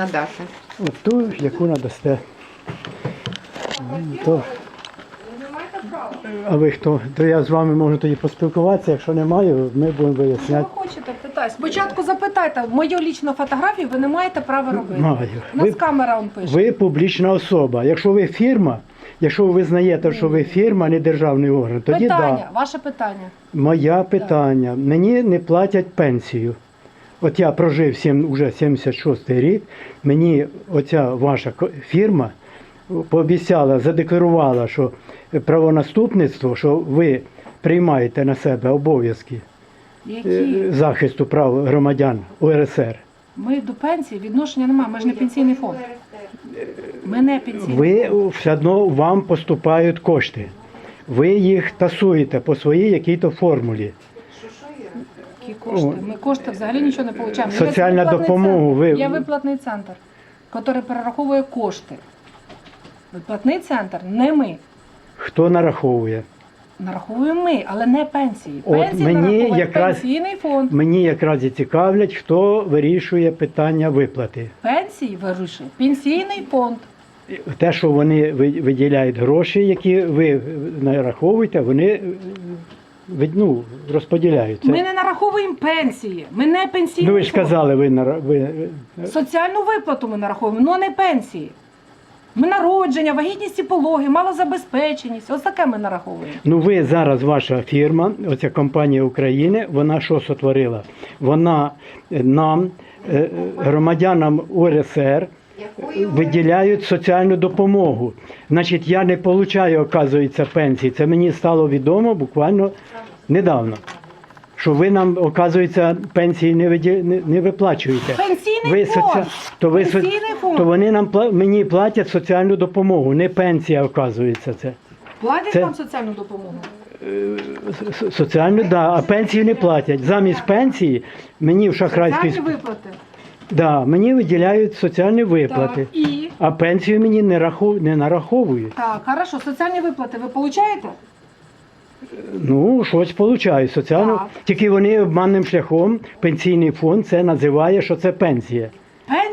надати? От ту, яку надасте. То, а ви хто? То я з вами можу тоді поспілкуватися, якщо немає, ми будемо Що ви хочете, питай. Спочатку запитайте, мою лічну фотографію ви не маєте права робити. Маю. У нас Ви- камера он пише. Ви публічна особа. Якщо ви фірма, якщо ви визнаєте, що ви фірма, а не державний орган, тоді питання, Да. ваше питання. Моє питання. Мені не платять пенсію. От я прожив сім, уже 76 рік, мені оця ваша фірма пообіцяла, задекларувала, що правонаступництво, що ви приймаєте на себе обов'язки е, захисту прав громадян УРСР. ми до пенсії відношення немає. Ми ж не пенсійний фонд. Ми не пенсійний Ви все одно вам поступають кошти. Ви їх тасуєте по своїй якій-то формулі. Які кошти? Ми кошти взагалі нічого не отримуємо. Соціальна допомога, ви- Є виплатний центр, який перераховує кошти. Виплатний центр не ми. Хто нараховує? Нараховуємо ми, але не пенсії. От Пенсії мені якраз- пенсійний фонд. Мені якраз і цікавлять, хто вирішує питання виплати. Пенсії вирішує пенсійний фонд. Те, що вони виділяють гроші, які ви нараховуєте, вони е, ви- ну, розподіляють. Це. Ми не нараховуємо пенсії. Ми не пенсійний Ну ви ж фонд. казали, ви, нара- ви Соціальну виплату ми нараховуємо, але не пенсії. Ми народження, вагітність і пологи, малозабезпеченість. Ось таке ми нараховуємо. Ну ви зараз, ваша фірма, оця компанія України, вона що сотворила? Вона е, нам, е, е, громадянам УРСР, виділяють соціальну допомогу. Значить, я не получаю, оказується, пенсії. Це мені стало відомо буквально недавно. Що ви нам, оказується, пенсії не, виді... не, не виплачуєте. Пенсійний Ви фонд. то, ви... со- Пенсійний фонд. то вони нам пла- мені платять соціальну допомогу, не пенсія, оказується це. Платять це- вам соціальну допомогу? С- Соціальну, да, а пенсію не платять. Замість пенсії мені в шахрайській Соціальні виплати. Да, мені виділяють соціальні виплати, Так, і а пенсію мені не раху... не нараховують. так, хорошо, соціальні виплати ви получаєте? Ну, щось получаю. Соціально Так. Тільки вони обманним шляхом пенсійний фонд це називає, що це пенсія.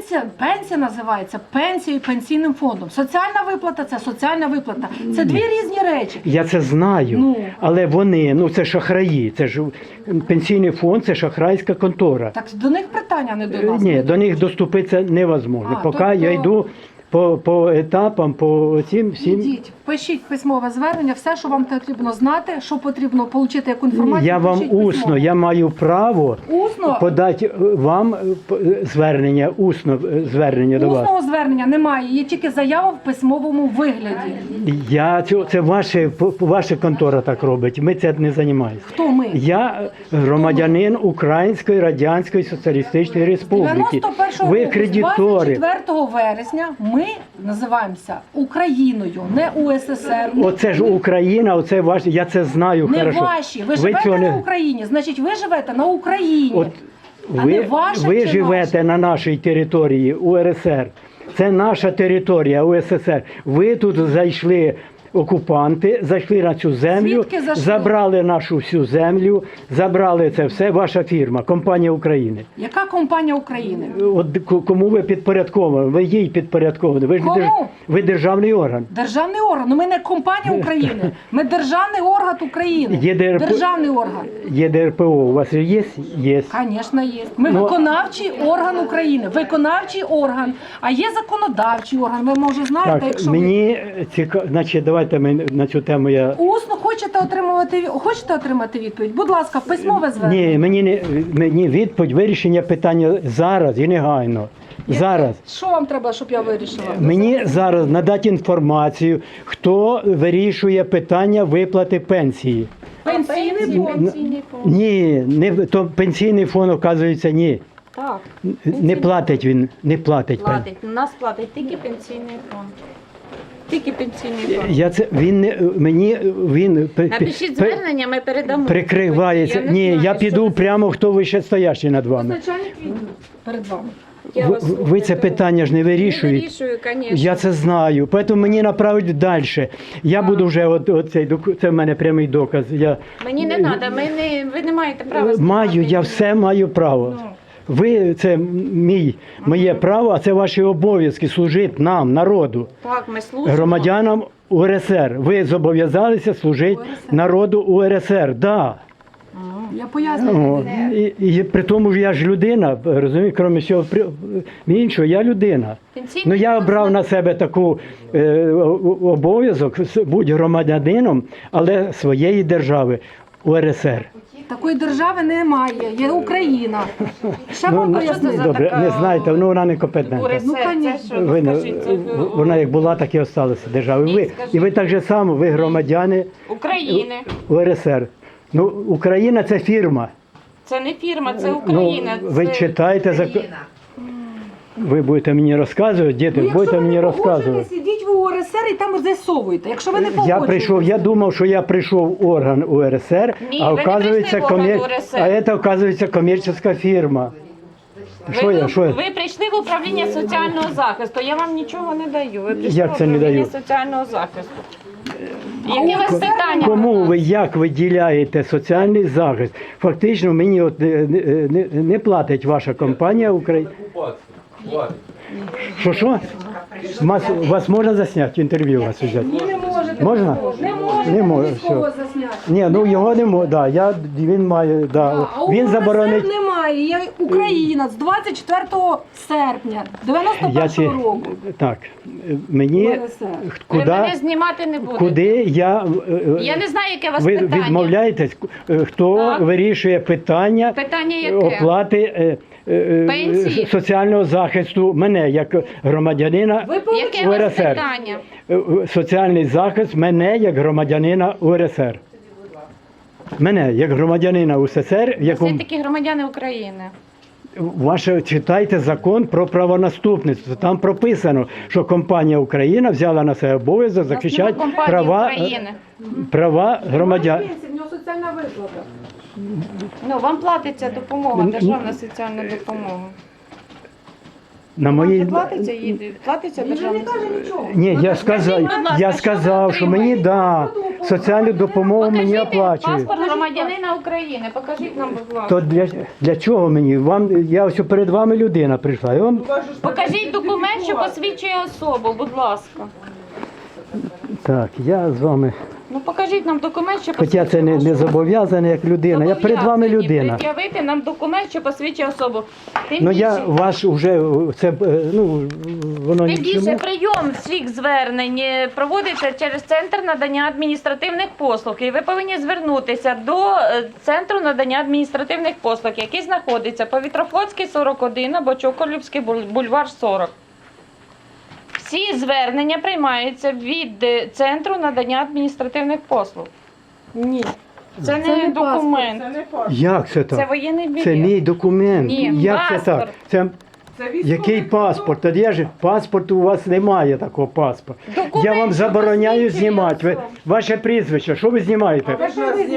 Пенсія, пенсія називається пенсією пенсійним фондом. Соціальна виплата це соціальна виплата. Це дві різні речі. Я це знаю, Ну. але вони, ну це шахраї, це ж пенсійний фонд, це шахрайська контора. Так до них питання не до нас. Ні, до них доступитися невозможно. А, Поки тобто- я йду по, по етапам, по цим всім. Ідіть, пишіть письмове звернення, все, що вам потрібно знати, що потрібно отримати, яку інформацію. Я вам пишіть усно, письмово. я маю право усно, подати е, вам е, е, звернення, усно звернення до вас. усного звернення немає. Є тільки заява в письмовому вигляді. Я цю- це ваше ваша контора так робить. Ми це не займаємося. Хто ми? Я громадянин Української Радянської Соціалістичної Республіки. 91 Ви кредитори. 24 вересня ми називаємося Україною, не УССР. Не Оце ж Україна, оце ваші. Я це знаю Не хорошо. ваші. Ви, живете цього на Україні, значить ви живете на Україні. От А не ви, ваша ви чи живете на нашій території УРСР. Це наша територія УССР. Ви тут зайшли. Окупанти зайшли на цю землю, Звідки зайшли? забрали нашу всю землю, забрали це все. Ваша фірма, компанія України. Яка компанія України? От к- кому ви підпорядковані? Ви їй підпорядковані. Ви ж Кому? держ- ви державний орган. Державний орган. Ну ми не компанія України. Ми державний орган України. Є Державний орган. ЄДРПО у вас є? Є. Звісно, є. Ми Ну, виконавчий орган України. Виконавчий орган. А є законодавчий орган. Ви може знаєте, Так, якщо ви мені цікаво, значить, давайте ми на цю тему я. усно хочете отримувати хочете отримати відповідь? Будь ласка, письмове звернення. Ні, мені не мені відповідь вирішення питання зараз і негайно. Зараз. Що вам треба, щоб я вирішила? Мені зараз надати інформацію, хто вирішує питання виплати пенсії. Пенсійний фонд. Ні, не то пенсійний фонд, оказується, ні. Так, Не платить він, не платить. пен- платить. У нас платить тільки пенсійний фонд. Тільки пенсійний фонд. Я це він не мені він пе- Напишіть звернення, ми передамо. прикривається. Я не Ні, знаю, я що піду прямо, хто вище стоящий над вами. Начальник перед вами. Я Ви, вас ви це питання ж не Не вирішуєте. вирішую, звісно. Я це знаю, тому мені направить далі. Я буду вже от, от цей доку- це в мене прямий доказ. Я Мені не треба, ми не, ви не маєте права. Маю, я все маю право. Ну. Ви це мій, моє право, а це ваші обов'язки служити нам, народу, Так, ми служимо. громадянам УРСР. Ви зобов'язалися служити народу УРСР. Да. Я пояснюю. О, і, і при тому ж я ж людина, розумієте, крім всього при- іншого, я людина. Ну я обрав на себе таку е, о- обов'язок с- бути громадянином, але своєї держави УРСР. Такої держави немає, є Україна. Ще Ну, вам ну, пояснити. за добре, така, не знаєте, ну вона не компетентна. Ну, звісно. Ви, Ну, не- вона як була, так і осталася державою. Ви, і ви так же само, ви громадяни України. УРСР. Ну, Україна це фірма. Це не фірма, це Україна. Ну, ви це... читаєте закон. Ви будете мені розказувати, діти, Ну, якщо будете ви мені не розказувати. погоджуєтесь, ідіть в УРСР і там з'ясовуйте. Якщо ви не Я погоджуєтесь. прийшов, я думав, що я прийшов в орган УРСР, Ні, а ви не оказується, прийшли в орган комер... УРСР. а це оказується комерційна фірма. Що ви, я, що я? ви прийшли в управління соціального захисту. Я вам нічого не даю. Ви прийшли Як в це не управління даю? соціального захисту. Яке у вас питання? Кому ви як виділяєте соціальний захист? Фактично мені от не, не, не платить ваша компанія України. Що що? Вас, вас можна засняти інтерв'ю вас взяти? Ні, не можете. Можна? Не можете Не можу, військового все. засняти. Ні, ну його не можна. Да, я, він має, да. А у він УРСР заборонить. немає. Є Україна з 24 серпня 91 Я ці, року. так, мені. Ви куди, мене знімати не будете. куди я, е, е, Я не знаю, яке у вас ви питання. відмовляєтесь, е, хто Так. вирішує питання Питання яке? оплати е, Пенсії. е, соціального захисту мене як громадянина Яке у вас УРСР. питання? Е, е, соціальний захист мене як громадянина УРСР. Мене як громадянина УССР, в Це якому такі громадяни України. ваше читайте закон про правонаступництво. Там прописано, що компанія Україна взяла на себе обов'язок захищати компанії права, України. права громадян. В нього соціальна виплата. Ну, вам платиться допомога, Ну, державна соціальна допомога. На Вам моїй платиться їде, платиться державна соціальна ні, я сказав, я що сказав, що мені да соціальну допомогу мені Покажіть оплачують. паспорт громадянина України, покажіть нам, будь ласка. То для, для чого мені? Вам я ось перед вами людина прийшла. Я вам Покажіть документ, що посвідчує особу, будь ласка. так, я з вами. Ну покажіть нам документ, що Хоча це не, не особу. зобов'язаний як людина. Я перед вами людина. Пред'явити нам документ, що посвідчує особу. Тим Ну я більше- ваш уже це е, ну воно Тим більше прийом всіх звернень е, проводиться через центр надання адміністративних послуг. І ви повинні звернутися до е, центру надання адміністративних послуг, який знаходиться по Вітрофлотській 41 або Чоколівський буль- бульвар 40. Всі звернення приймаються від е, центру надання адміністративних послуг. Ні. Це не, документ. Це не паспорт. Як це так? це воєнний білет. Це мій документ. Ні, Як це так? паспорт. Це який паспорт? Тоді я ж паспорт у вас немає такого паспорту. Документ, Я вам забороняю знімати. Ви, ваше прізвище, що ви знімаєте?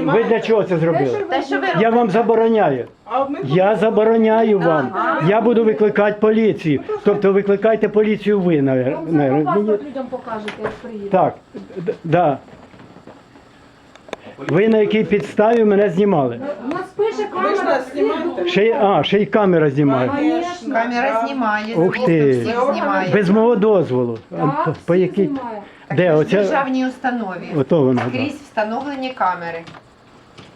Ви для чого це зробили? Те, що ви Я вам забороняю. Я забороняю вам. Я буду викликати поліцію. Тобто викликайте поліцію ви, Вам навер- за паспорт людям покажете, як приїдете. Так, д- да. Ви на якій підставі мене знімали? У нас пише камера. Ще, й- а, ще й камера знімає. Конечно. Камера знімає, Ух звісно, ти. всіх знімає. Без мого дозволу. А, Так, по- всі якій? знімає. Де В оця? державній установі. Ото вона. да. Скрізь встановлені камери.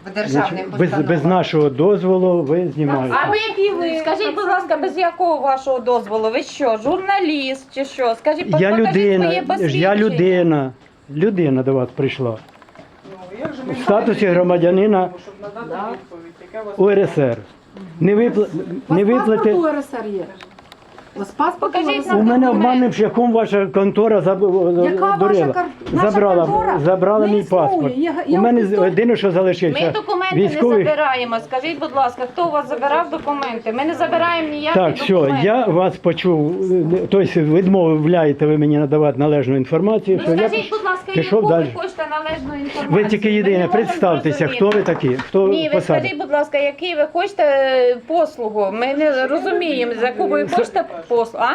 В Значить, державних без, без установах. нашого дозволу ви знімаєте. А ви які ви? Скажіть, будь ласка, без якого вашого дозволу? Ви що, журналіст чи що? Скажіть, Я покажіть людина, своє я посвідчення. людина. Людина до вас прийшла. У статусі громадянина УРСР. Не, випла... У не виплати. паспорт УРСР є? Паспорт Покажіть нам У мене обманним шляхом ваша контора заб... Яка ваша дурила. кар- наша забрала, контора забрала не мій існує. паспорт. Я- я у мене просто- єдине, що залишився. Ми документи військовий. не забираємо. Скажіть, будь ласка, хто у вас забирав документи? Ми не забираємо ніякі Так, все, документи. я вас почув. Тобто відмовляєте ви мені надавати належну інформацію. Ну що я скажіть, будь ласка, пішов яку далі. ви хочете належну інформацію? Ви тільки Ми єдине, можемо представтеся, хто зрозуміти. ви такі, хто Ні, ви посада. скажіть, будь ласка, який ви хочете е, послугу? Ми не розуміємо, за яку ви хочете послуг. А?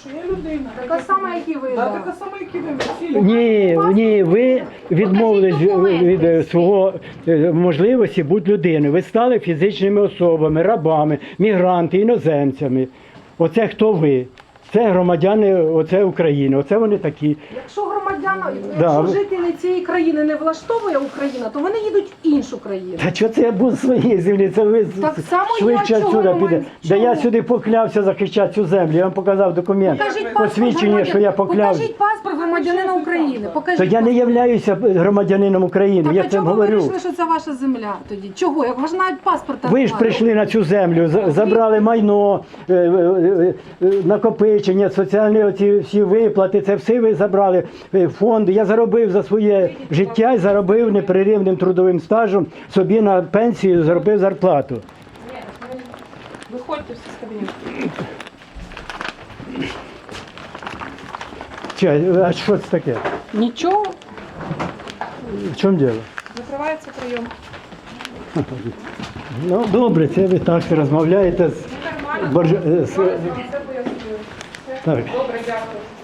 Що я людина. Така сама, як і ви. Да, така сама, як і ви. Всі. Ні, ні, ви відмовились від е, свого е, можливості бути людиною. Ви стали фізичними особами, рабами, мігранти, іноземцями. Оце хто ви? Це громадяни оце України. Оце вони такі. Якщо громадяна, Да, якщо жителі цієї країни не влаштовує Україна, то вони їдуть в іншу країну. Та що це я був своїй землі? Це ви Так само я швидше чого сюди піде. Да я сюди поклявся захищати цю землю. Я вам показав документ. Покажіть паспорт Посвідчення, що я поклявся. Покажіть паспорт громадянина України. Покажіть То я не являюся громадянином України. Так, я а це чого ви говорю. вирішили, що це ваша земля тоді? Чого? Як ж навіть паспорта Ви ж немає. прийшли на цю землю, за- забрали майно, е, е, е, накопичення, соціальні оці всі виплати, це все ви забрали е, фонди. Я заробив за своє життя і заробив непреривним трудовим стажем собі на пенсію, заробив зарплату. Виходьте всі з кабінету. Чи, а що це таке? Нічого. В чому діло? Закривається прийом. Ну добре, це ви так розмовляєте з, борж... е, з... Все пояснили. Так. Добре, дякую.